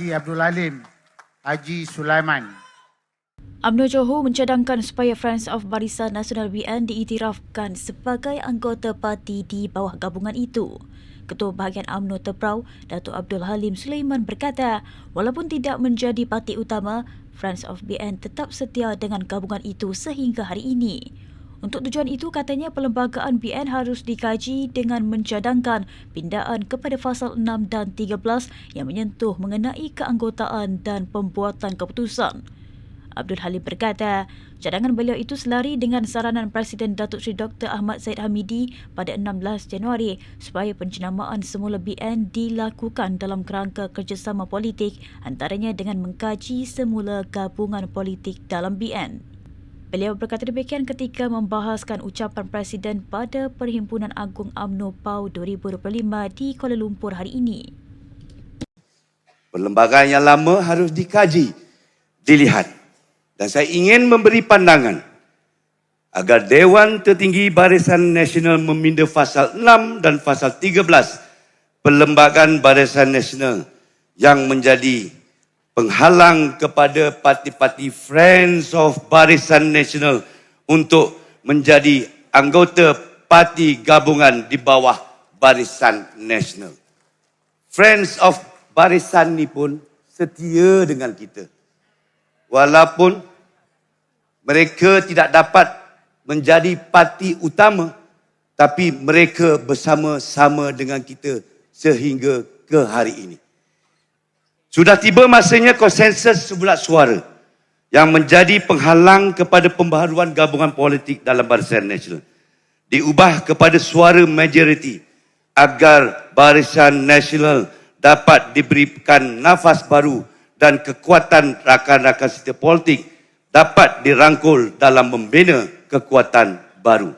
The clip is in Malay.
Haji Abdul Halim, Haji Sulaiman. UMNO Johor mencadangkan supaya Friends of Barisan Nasional BN diiktirafkan sebagai anggota parti di bawah gabungan itu. Ketua Bahagian UMNO Teprau, Datuk Abdul Halim Sulaiman berkata, walaupun tidak menjadi parti utama, Friends of BN tetap setia dengan gabungan itu sehingga hari ini. Untuk tujuan itu, katanya perlembagaan BN harus dikaji dengan mencadangkan pindaan kepada fasal 6 dan 13 yang menyentuh mengenai keanggotaan dan pembuatan keputusan. Abdul Halim berkata, cadangan beliau itu selari dengan saranan Presiden Datuk Seri Dr. Ahmad Zaid Hamidi pada 16 Januari supaya penjenamaan semula BN dilakukan dalam kerangka kerjasama politik antaranya dengan mengkaji semula gabungan politik dalam BN. Beliau berkata demikian ketika membahaskan ucapan Presiden pada Perhimpunan Agung AMNO PAU 2025 di Kuala Lumpur hari ini. Perlembagaan yang lama harus dikaji, dilihat. Dan saya ingin memberi pandangan agar Dewan Tertinggi Barisan Nasional meminda fasal 6 dan fasal 13 Perlembagaan Barisan Nasional yang menjadi penghalang kepada parti-parti Friends of Barisan Nasional untuk menjadi anggota parti gabungan di bawah Barisan Nasional. Friends of Barisan ni pun setia dengan kita. Walaupun mereka tidak dapat menjadi parti utama tapi mereka bersama-sama dengan kita sehingga ke hari ini. Sudah tiba masanya konsensus sebulat suara yang menjadi penghalang kepada pembaharuan gabungan politik dalam Barisan Nasional. Diubah kepada suara majoriti agar Barisan Nasional dapat diberikan nafas baru dan kekuatan rakan-rakan serta politik dapat dirangkul dalam membina kekuatan baru.